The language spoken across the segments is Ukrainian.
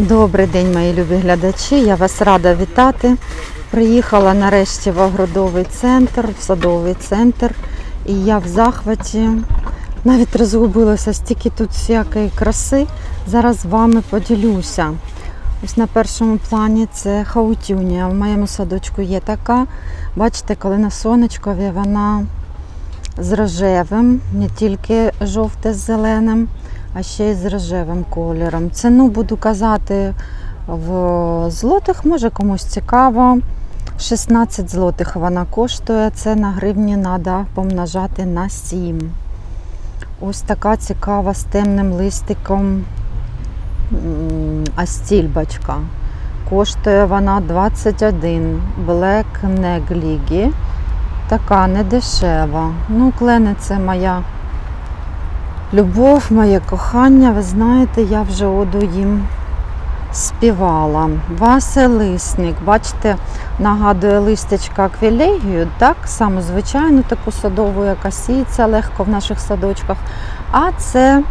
Добрий день, мої любі глядачі. Я вас рада вітати. Приїхала нарешті в огородовий центр, в садовий центр, і я в захваті. Навіть розгубилася стільки тут всякої краси. Зараз з вами поділюся. Ось на першому плані це хаутюнія. В моєму садочку є така. Бачите, коли на сонечкові вона з рожевим, не тільки жовте з зеленим, а ще й з рожевим кольором. Ціну буду казати в злотих, може комусь цікаво. 16 злотих вона коштує. Це на гривні треба помножати на 7. Ось така цікава з темним листиком м, астільбочка. Коштує вона 21 Black Negligi. Така недешева. Ну, клени це моя любов, моє кохання. Ви знаєте, я вже оду їм співала. Василисник, бачите, нагадує листячка аквілегію, так само звичайну таку садову, яка сіється легко в наших садочках. А це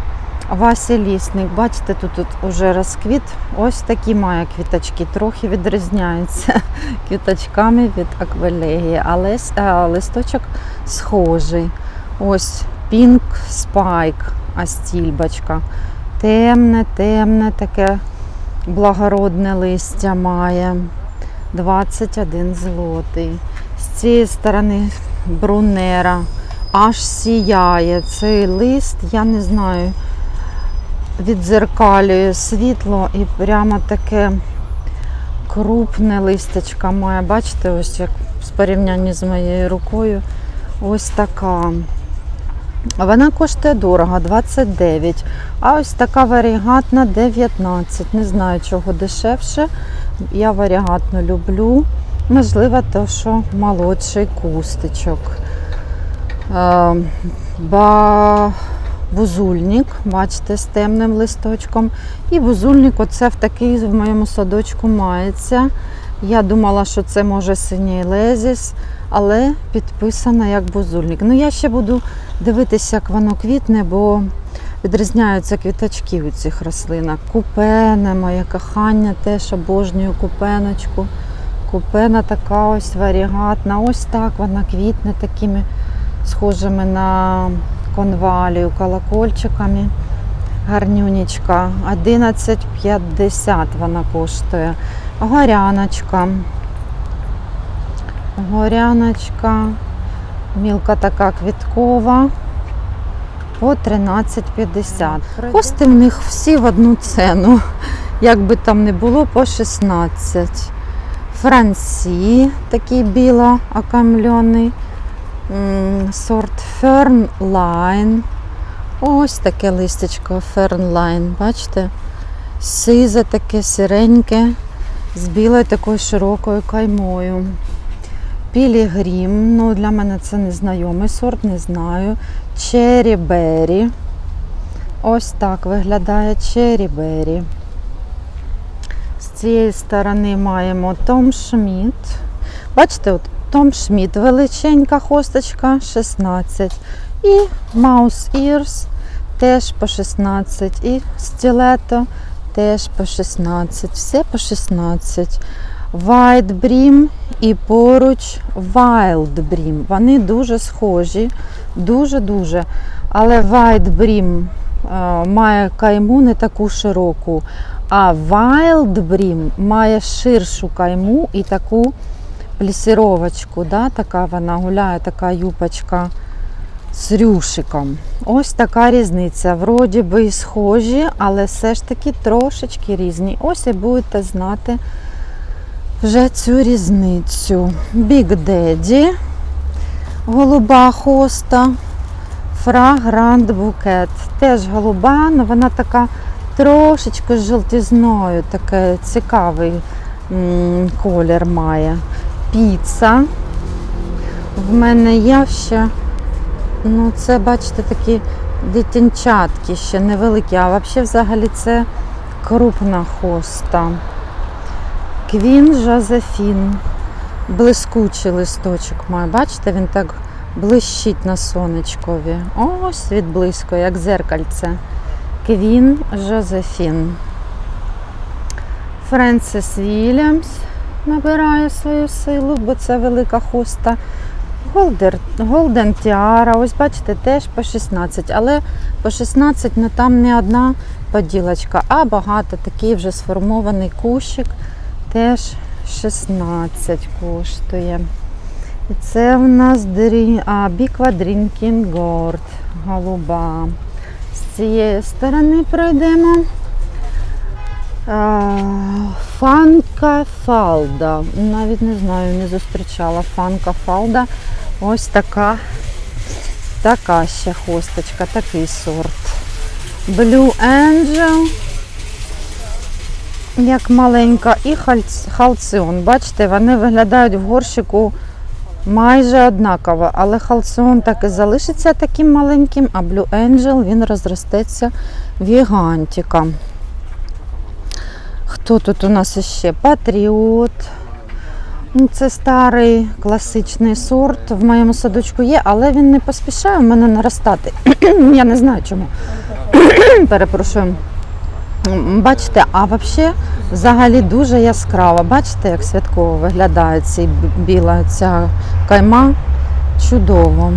Василісник. Бачите, тут, тут уже розквіт. Ось такі має квіточки, трохи відрізняються квіточками від аквелегії, але листочок схожий. Ось Pink Spike, астільбочка. Темне, темне, таке благородне листя має. 21 злотий. З цієї сторони брунера аж сіяє. Цей лист, я не знаю, відзеркалює світло і прямо таке крупне листячка має. Бачите, ось як в порівнянні з моєю рукою. Ось така. Вона коштує дорого, 29. А ось така варігатна 19. Не знаю, чого дешевше. Я варігатну люблю. Можливо, то, що молодший кустичок. Е, Ба... Бузульник, бачите, з темним листочком. І бузульник, оце в такий в моєму садочку мається. Я думала, що це може синій лезіс, але підписано як бузульник. Ну, я ще буду дивитися, як воно квітне, бо відрізняються квіточки у цих рослинах. Купене, моє кохання, теж обожнюю купеночку. Купена така ось варігатна. Ось так вона квітне такими схожими на конвалію, колокольчиками. Гарнюнічка. 11,50 вона коштує. Горяночка. Горяночка. Мілка така квіткова. По 13,50. Кости в них всі в одну ціну. Як би там не було, по 16. Франсі, такий біло окамлений. М, Сорт Fernline. Ось таке листячко Fernline, бачите? Сизе таке сиреньке, з білою такою широкою каймою. Пілігрім, ну для мене це незнайомий сорт, не знаю. Черрі Беррі. Ось так виглядає Черрі Беррі. З цієї сторони маємо Том Шміт. Бачите, от Том Шміт величенька хосточка 16. І Mouse Ears теж по 16. І стілето теж по 16. Все по 16. White Brim і поруч Wild Brim. Вони дуже схожі, дуже-дуже. Але White Brim е, має кайму не таку широку, а Wild Brim має ширшу кайму і таку плісіровочку. Да? Така вона гуляє, така юпочка з рюшиком. Ось така різниця. Вроді би і схожі, але все ж таки трошечки різні. Ось і будете знати вже цю різницю. Big Daddy, голуба хоста, Fragrant Bouquet. Теж голуба, але вона така трошечки з жовтізною, такий цікавий колір має. Піца. В мене є ще, ну це, бачите, такі дитинчатки ще невеликі, а взагалі взагалі це крупна хоста. Квін Жозефін. Блискучий листочок має. Бачите, він так блищить на сонечкові. Ось відблискує, як зеркальце. Квін Жозефін. Френсис Вільямс набирає свою силу, бо це велика хоста. Голдер, Голден Тіара, ось бачите, теж по 16, але по 16 ну, там не одна поділочка, а багато. Такий вже сформований кущик, теж 16 коштує. І це в нас Біква Дрінкін Горд, голуба. З цієї сторони пройдемо. Фанка Фалда. Навіть не знаю, не зустрічала Фанка Фалда. Ось така, така ще хосточка, такий сорт. Blue Angel. Як маленька, і халціон. Бачите, вони виглядають в горщику майже однаково, але халціон так і залишиться таким маленьким, а Blue Angel він розростеться гігантіка. Хто тут у нас іще? Патріот. Ну, Це старий класичний сорт. В моєму садочку є, але він не поспішає в мене наростати. Я не знаю чому. Перепрошую. Бачите, а взагалі взагалі дуже яскраво. Бачите, як святково виглядає б- біла ця кайма. Чудово.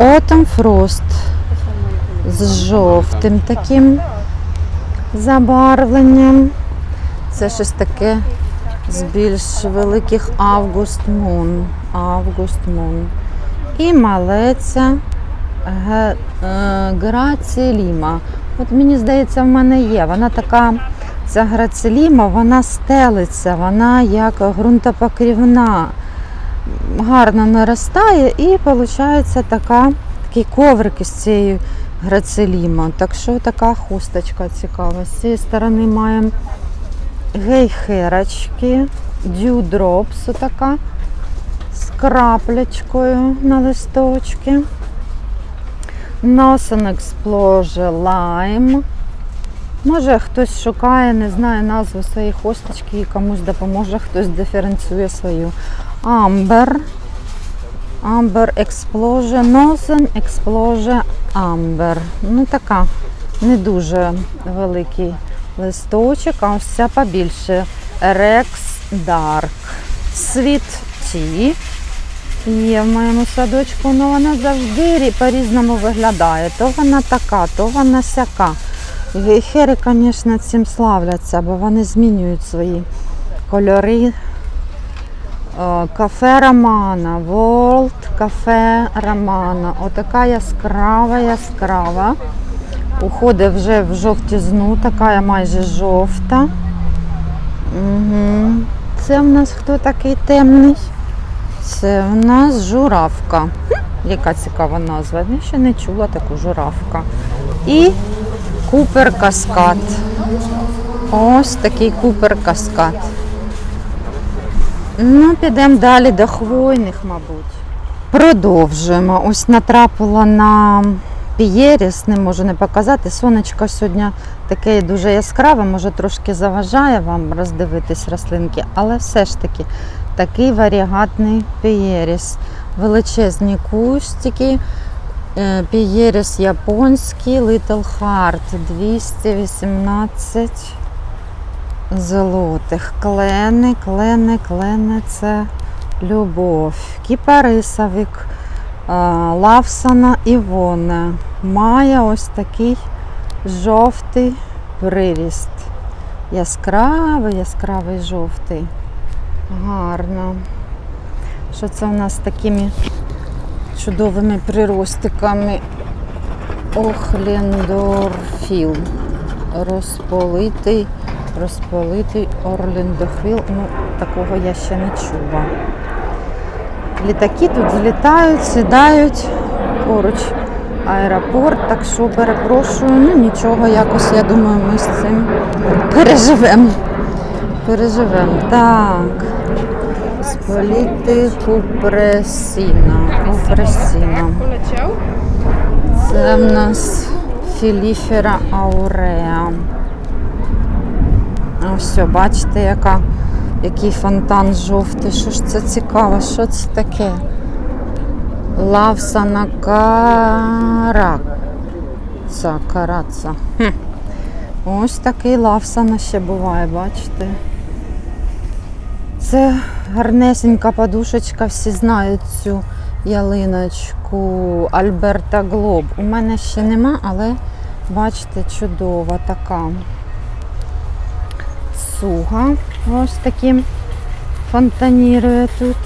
Autumn Frost з жовтим таким забарвленням. Це щось таке з більш великих Август Мун. Август Мун. І малеця е, Граціліма. От мені здається, в мене є. Вона така, ця грацеліма, вона стелиться, вона як ґрунтопокрівна. Гарно наростає і виходить така, такий коврик із цією грацеліма. Так що така хусточка цікава. З цієї сторони маємо гейхерочки, дюдропс така з краплячкою на листочки. Nosen Explosion Lime. Може хтось шукає, не знає назву своєї хосточки і комусь допоможе, хтось диференціює свою. Amber. Amber Explosion. Nosen Explosion Amber. Ну така не дуже великий листочок, а ось ця побільше. Rex Dark. Sweet Tea. Є в моєму садочку, але вона завжди рі- по-різному виглядає. То вона така, то вона сяка. Гейхери, звісно, цим славляться, бо вони змінюють свої кольори. Е, Кафе Романа, World Кафе Романа. Отака яскрава, яскрава. Уходить вже в жовтізну, така майже жовта. Угу. Це в нас хто такий темний? Це в нас журавка. Яка цікава назва. Я ще не чула таку журавка. І купер каскад. Ось такий купер каскад. Ну, підемо далі до хвойних, мабуть. Продовжуємо. Ось натрапила на пієріс, не можу не показати. Сонечко сьогодні таке дуже яскраве, може трошки заважає вам роздивитись рослинки, але все ж таки такий варігатний пієріс. Величезні кустики. Е, Пієріс японський, Little Heart 218 золотих. Клени, клени, клени це любов. Кіпарисовик, е, Лавсана Івоне. Має ось такий жовтий приріст. Яскравий, яскравий жовтий. Гарно. Що це у нас з такими чудовими приростиками? Охлендорфіл. Розполитий, розполитий Орлендофіл. Ну, такого я ще не чула. Літаки тут злітають, сідають поруч аеропорт, так що перепрошую, ну нічого, якось я думаю, ми з цим переживемо. Переживемо. Так. Споліти купресіна. Купресіна. Це в нас філіфера ауреа. Ось, бачите, яка, який фонтан жовтий. Що ж це цікаво? Що це таке? Лавсана караца. Караца. Хм. Ось такий лавсана ще буває, бачите. Це гарнесенька подушечка, всі знають цю ялиночку Альберта Глоб. У мене ще нема, але бачите, чудова така суга. Ось таким фонтанірує тут.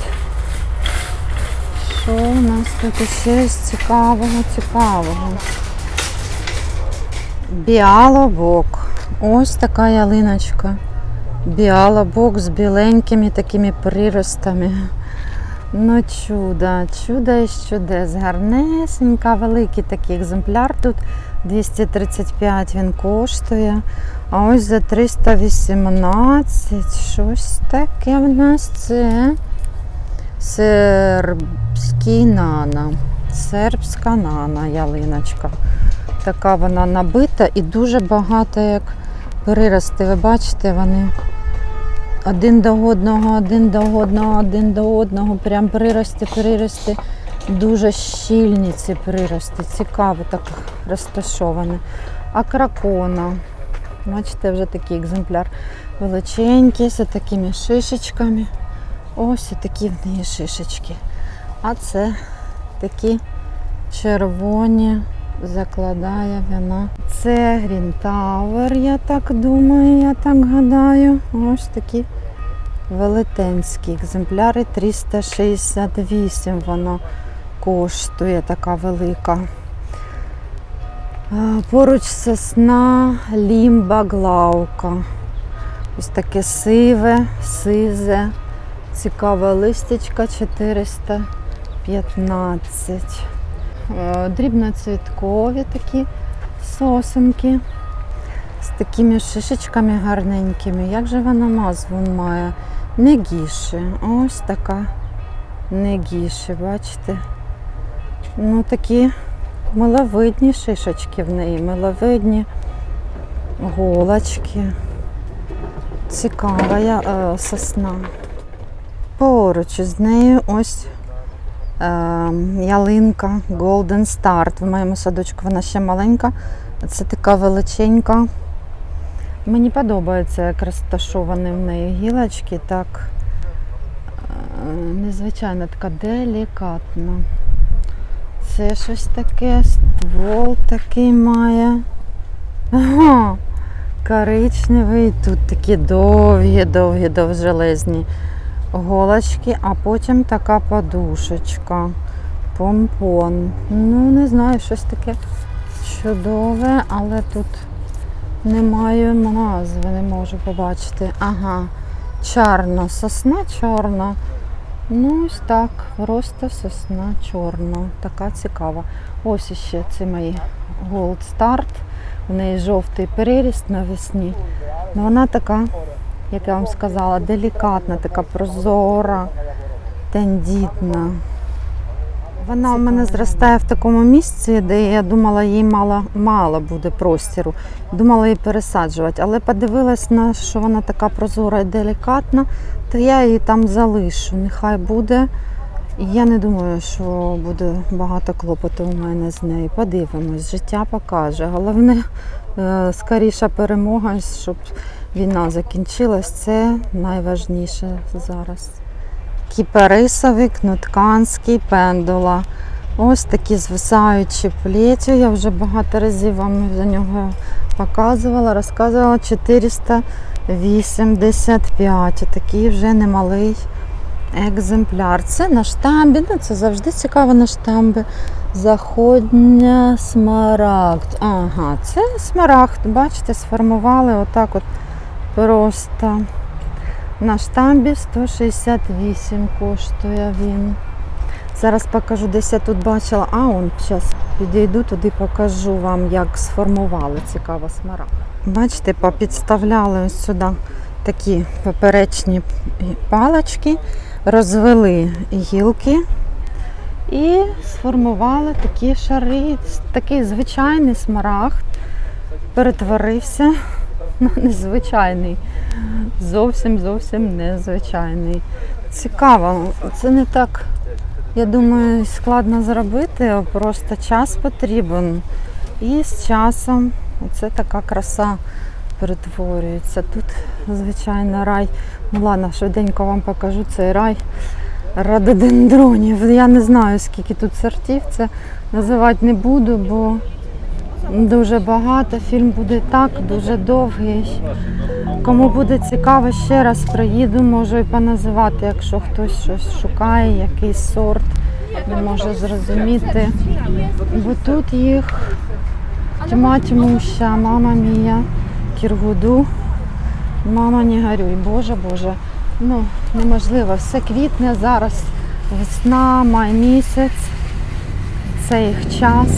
Що у нас тут ще з цікавого, цікавого? Біалобок. Ось така ялиночка. Біалобок з біленькими такими приростами. Ну, чудо, чудо і чудес. Гарнесенька, великий такий екземпляр. Тут 235 він коштує. А ось за 318. Щось таке в нас це сербський нана. Сербська нана ялиночка. Така вона набита і дуже багато як прирости. Ви бачите, вони один до одного, один до одного, один до одного. Прям прирости, прирости. Дуже щільні ці прирости. Цікаво так розташовані. А кракона. Бачите, вже такий екземпляр величенький, з такими шишечками. Ось такі в неї шишечки. А це такі червоні закладає вона. Це Green Tower, я так думаю, я так гадаю. Ось такі велетенські екземпляри. 368 вона коштує така велика. Поруч сосна лімба глаука. Ось таке сиве, сизе, цікаве листячка 415. Е, Дрібноцвіткові такі сосенки з такими шишечками гарненькими. Як же вона назву має? Негіші. Ось така негіші, бачите? Ну, такі миловидні шишечки в неї, миловидні голочки. Цікава я, е, сосна. Поруч із нею ось ялинка Golden Start. В моєму садочку вона ще маленька. Це така величенька. Мені подобається, як розташовані в неї гілочки, так е, незвичайно така делікатна. Це щось таке, ствол такий має. Ага, коричневий, тут такі довгі, довгі, довжелезні голочки, а потім така подушечка. Помпон. Ну, не знаю, щось таке чудове, але тут немає назви, не можу побачити. Ага, чарна, сосна чорна. Ну, ось так, просто сосна чорна. Така цікава. Ось іще це мої Gold Start. У неї жовтий переріст навесні. Ну, вона така, як я вам сказала, делікатна, така прозора, тендітна. Вона у мене зростає в такому місці, де я думала, їй мало, мало буде простіру. Думала її пересаджувати, але подивилась на що вона така прозора і делікатна, то я її там залишу. Нехай буде. Я не думаю, що буде багато клопоту у мене з нею. Подивимось, життя покаже. Головне, скоріша перемога, щоб війна закінчилась. Це найважніше зараз. Кіпарисовий, кнутканський, пендула. Ось такі звисаючі плеті. Я вже багато разів вам за нього показувала, розказувала 485. Такий вже немалий екземпляр. Це на штамбі. Ну, це завжди цікаво на штамбі. Заходня смарагд. Ага, це смарагд. Бачите, сформували отак от просто. На штамбі 168 коштує він. Зараз покажу, десь я тут бачила. А, он зараз підійду туди, покажу вам, як сформували цікаво смарагд. Бачите, попідставляли ось сюди такі поперечні палочки, розвели гілки і сформували такі шари. Такий звичайний смарагд перетворився на незвичайний. Зовсім зовсім незвичайний. Цікаво, це не так, я думаю, складно зробити, просто час потрібен. І з часом Оце така краса перетворюється. Тут, звичайно, рай. Ну ладно, швиденько вам покажу цей рай рододендронів. Я не знаю, скільки тут сортів. Це називати не буду, бо дуже багато. Фільм буде так, дуже довгий. Кому буде цікаво, ще раз приїду, можу і поназивати, якщо хтось щось шукає, якийсь сорт, не може зрозуміти. Бо тут їх тьма тьмуща, мама мія, кіргуду, мама не горюй, Боже, Боже. Ну, неможливо, все квітне зараз, весна, май місяць, це їх час.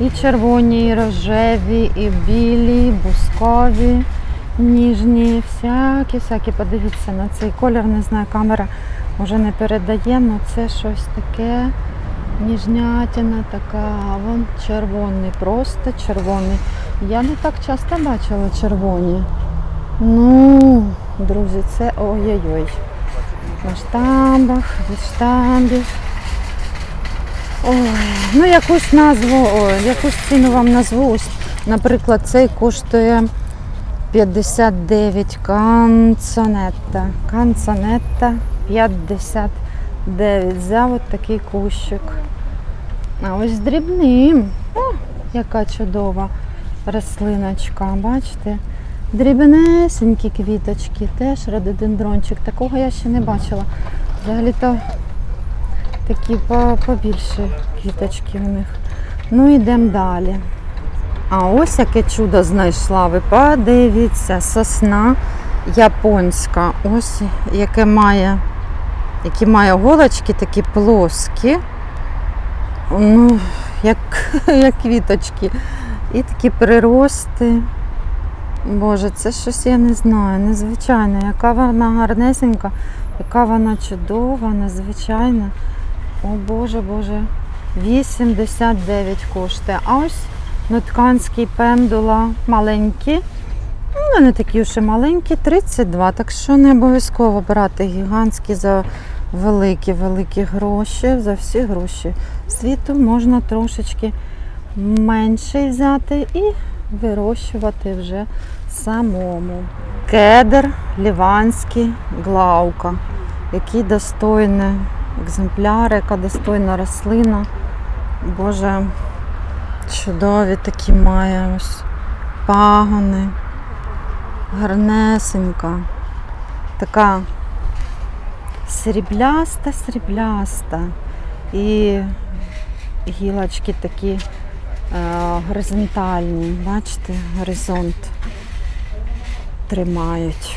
І червоні, і рожеві, і білі, і бускові, ніжні, всякі, всякі. Подивіться на цей колір, не знаю, камера може не передає, але це щось таке ніжнятина така, вон червоний, просто червоний. Я не так часто бачила червоні. Ну, друзі, це ой-ой-ой. На штамбах, від штамбів. Ой, ну якусь назву, ой, якусь ціну вам назву. Ось, наприклад, цей коштує 59 канцонетта. Канцонетта 59. Взяв от такий кущик. А ось дрібним. О, яка чудова рослиночка, бачите? Дрібнесенькі квіточки, теж рододендрончик. Такого я ще не бачила. Взагалі-то такі по- побільші квіточки у них. Ну, йдемо далі. А ось яке чудо знайшла. Ви подивіться, сосна японська. Ось яке має, які має голочки такі плоскі. Ну, як, як квіточки. І такі прирости. Боже, це щось я не знаю, незвичайне. Яка вона гарнесенька, яка вона чудова, незвичайна. О Боже, Боже, 89 коштує. А ось нотканський пендула маленькі. Ну, не такі вже маленькі, 32. Так що не обов'язково брати гігантські за великі, великі гроші, за всі гроші світу можна трошечки менше взяти і вирощувати вже самому. Кедр, ліванський, глаука. Який достойний екземпляр, яка достойна рослина. Боже, чудові такі має ось пагони. Гарнесенька. Така срібляста, срібляста. І гілочки такі е, горизонтальні. Бачите, горизонт тримають.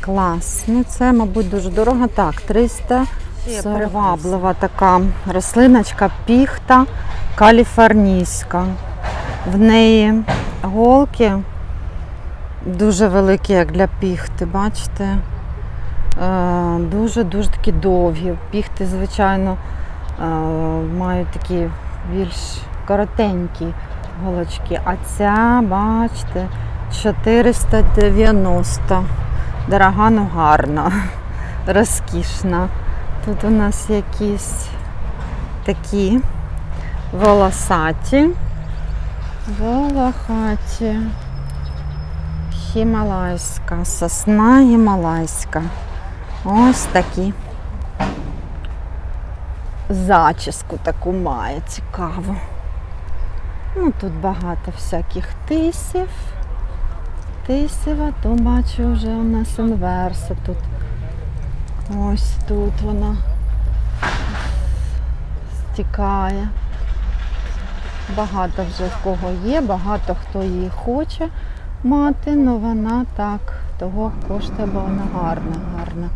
Клас. Ну це, мабуть, дуже дорого. Так, 300 приваблива така рослиночка, піхта каліфорнійська. В неї голки дуже великі, як для піхти, бачите? Дуже-дуже такі довгі. Піхти, звичайно, е, мають такі більш коротенькі голочки. А ця, бачите, 490. Дорога, ну гарна, розкішна. Тут у нас якісь такі волосаті, волохаті, хімалайська, сосна гімалайська. Ось такі. Зачіску таку має цікаву. Ну, тут багато всяких тисів. Тисєва, то бачу вже у нас інверса тут. Ось тут вона стікає. Багато вже в кого є, багато хто її хоче мати, але вона так того коштує, бо вона гарна, гарна.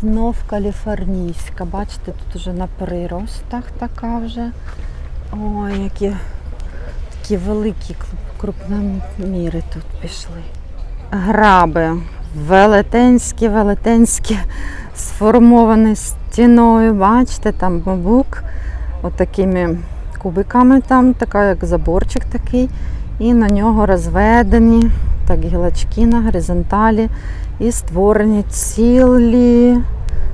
Знов каліфорнійська. Бачите, тут вже на приростах така вже. Ой, які такі великі крупноміри тут пішли. Граби велетенські, велетенські, сформовані стіною. Бачите, там бабук, отакими кубиками, там така, як заборчик такий, і на нього розведені так, гілочки на горизонталі і створені цілі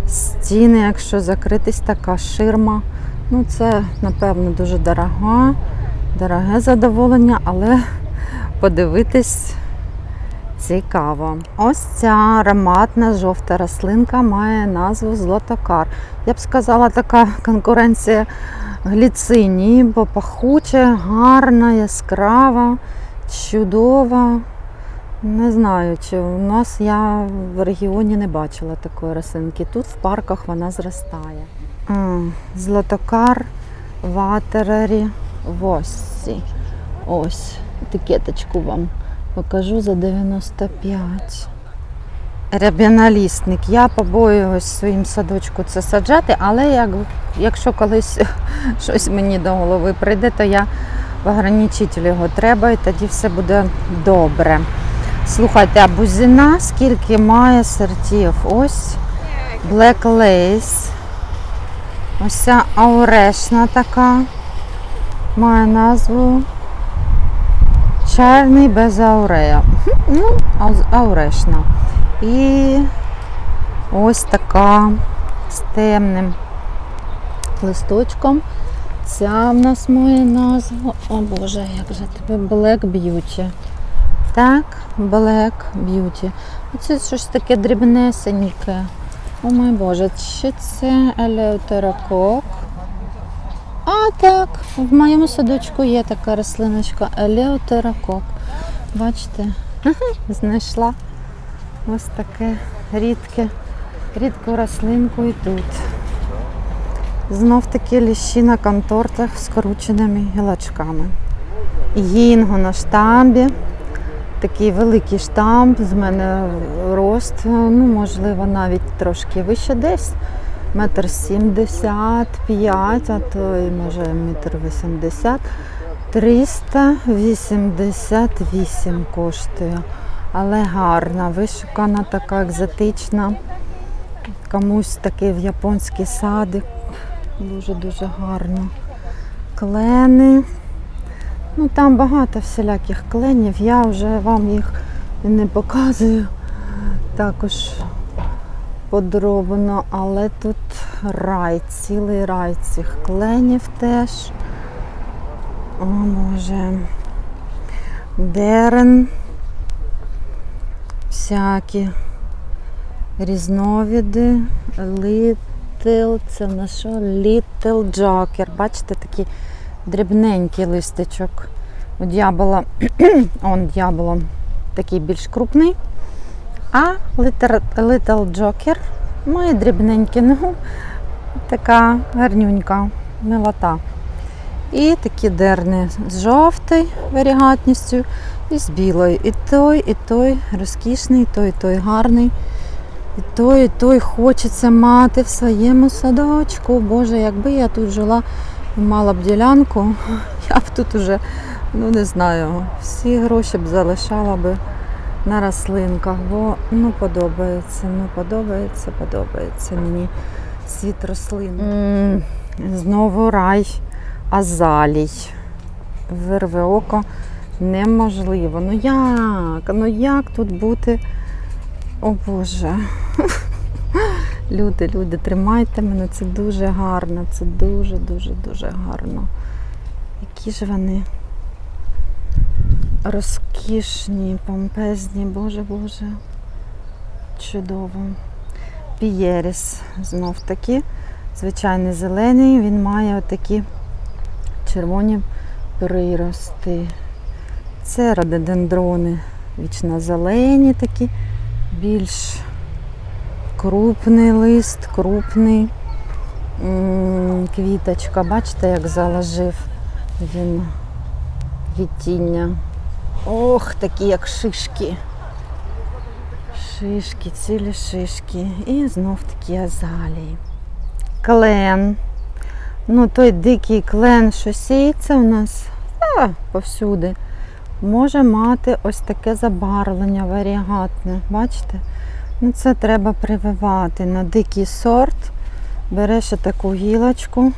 стіни, якщо закритись така ширма. Ну, це, напевно, дуже дорога Дороге задоволення, але подивитись цікаво. Ось ця ароматна жовта рослинка має назву злотокар. Я б сказала, така конкуренція гліцині, бо пахуча, гарна, яскрава, чудова. Не знаю, чи у нас я в регіоні не бачила такої рослинки. Тут в парках вона зростає. Злотокар ватерері Воссі. Ось, етикеточку вам покажу за 95. Рябіналісник. Я побоююсь своїм садочку це саджати, але як, якщо колись щось мені до голови прийде, то я в ограничитель його треба і тоді все буде добре. Слухайте, а бузина скільки має сортів? Ось Black Lace. Ось ця аурешна така. Має назву Чарний без аурея. Ну, аурешна. І ось така з темним листочком. Ця в нас має назву. О Боже, як же тебе Black Beauty. Так, Black Beauty. Оце щось таке дрібнесеньке. О мой Боже, чи це елеутерокок? А, так, в моєму садочку є така рослиночка елеутерокок. Бачите, знайшла ось таке рідке, рідку рослинку і тут. Знов таки ліщі на контортах з скрученими гілочками. Гінго на штамбі. Такий великий штамп, з мене рост, ну, можливо, навіть трошки вище десь. Метр сімдесят п'ять, а то і може метр вісімдесят. 388 коштує. Але гарна, вишукана, така екзотична. Комусь такий в японський садик. Дуже-дуже гарно. Клени. Ну там багато всіляких кленів. Я вже вам їх не показую також подробно, але тут рай, цілий рай цих кленів теж. О Боже. Дерен. Всякі різновиди. Літл, це на що? Літл Джокер. Бачите, такий дрібненький листочок. У дьявола, он дьявола такий більш крупний. А Little, Joker має дрібненькі, ну така гарнюнька, милота. І такі дерни з жовтою варігатністю і з білою. І той, і той розкішний, і той, і той гарний. І той, і той хочеться мати в своєму садочку. Боже, якби я тут жила і мала б ділянку, я б тут уже, ну не знаю, всі гроші б залишала би на рослинках, бо ну подобається, ну подобається, подобається мені світ рослин. М, Знову рай азалій. Вирве око неможливо. Ну як? Ну як тут бути? О Боже. Люди, люди, тримайте мене, це дуже гарно, це дуже, дуже, дуже гарно. Які ж вони розкішні, помпезні, Боже Боже. Чудово. Пієріс знов таки. Звичайний зелений, він має отакі червоні прирости. Це рододендрони вічно зелені такі, більш крупний лист, крупний. Квіточка, бачите, як заложив він відтіння. Ох, такі як шишки. Шишки, цілі шишки. І знов такі азалії. Клен. Ну, той дикий клен, що сіється у нас а, повсюди, може мати ось таке забарвлення варігатне. Бачите? Ну, це треба прививати на дикий сорт. Береш таку гілочку.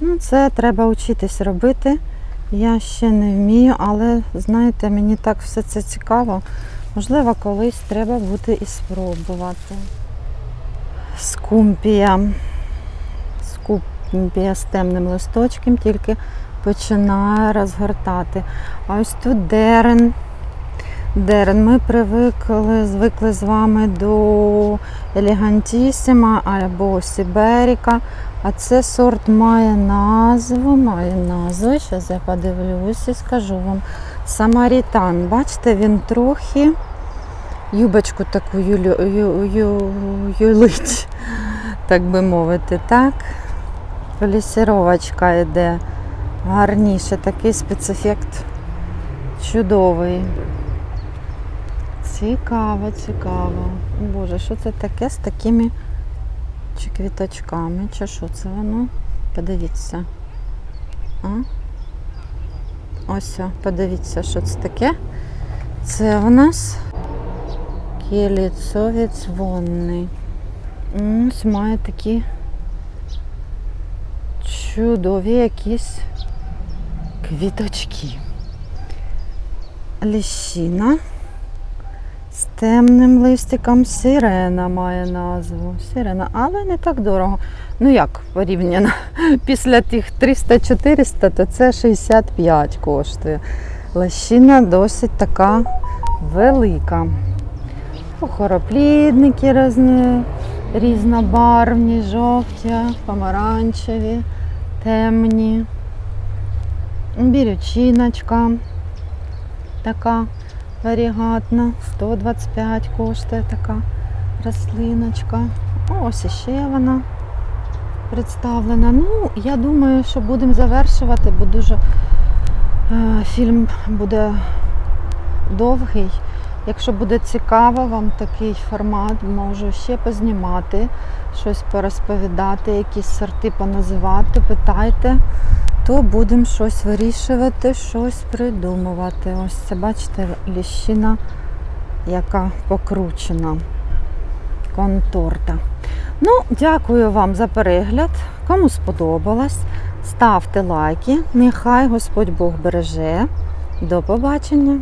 Ну, це треба вчитись робити. Я ще не вмію, але знаєте, мені так все це цікаво. Можливо, колись треба буде і спробувати. Скумпія. Скумпія з темним листочком, тільки починає розгортати. А ось тут дерен. Дерен. Ми привикли, звикли з вами до Елегантісіма або Сіберіка. А це сорт має назву, має назву. Зараз я подивлюся і скажу вам. Самарітан. Бачите, він трохи юбочку таку юлю, ю, ю, юлить, так би мовити, так. Полісіровочка йде гарніше, такий спецефект чудовий. Цікаво, цікаво. Боже, що це таке з такими чи квіточками, чи що це воно? Подивіться. А? Ось, подивіться, що це таке. Це в нас кіліцовець вонний. Ось має такі чудові якісь квіточки. Ліщина темним листиком. Сирена має назву. Сирена, але не так дорого. Ну як порівняно? Після тих 300-400, то це 65 коштує. Лощина досить така велика. Хороплідники різні, різнобарвні, жовті, помаранчеві, темні. Бірючиночка така варігатна, 125 коштує така рослиночка. Ось іще вона представлена. Ну, я думаю, що будемо завершувати, бо дуже е, фільм буде довгий. Якщо буде цікаво вам такий формат, можу ще познімати, щось порозповідати, якісь сорти поназивати, питайте, то будемо щось вирішувати, щось придумувати. Ось це, бачите, ліщина, яка покручена, конторта. Ну, дякую вам за перегляд. Кому сподобалось, ставте лайки. Нехай Господь Бог береже. До побачення!